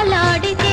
వేలాడితే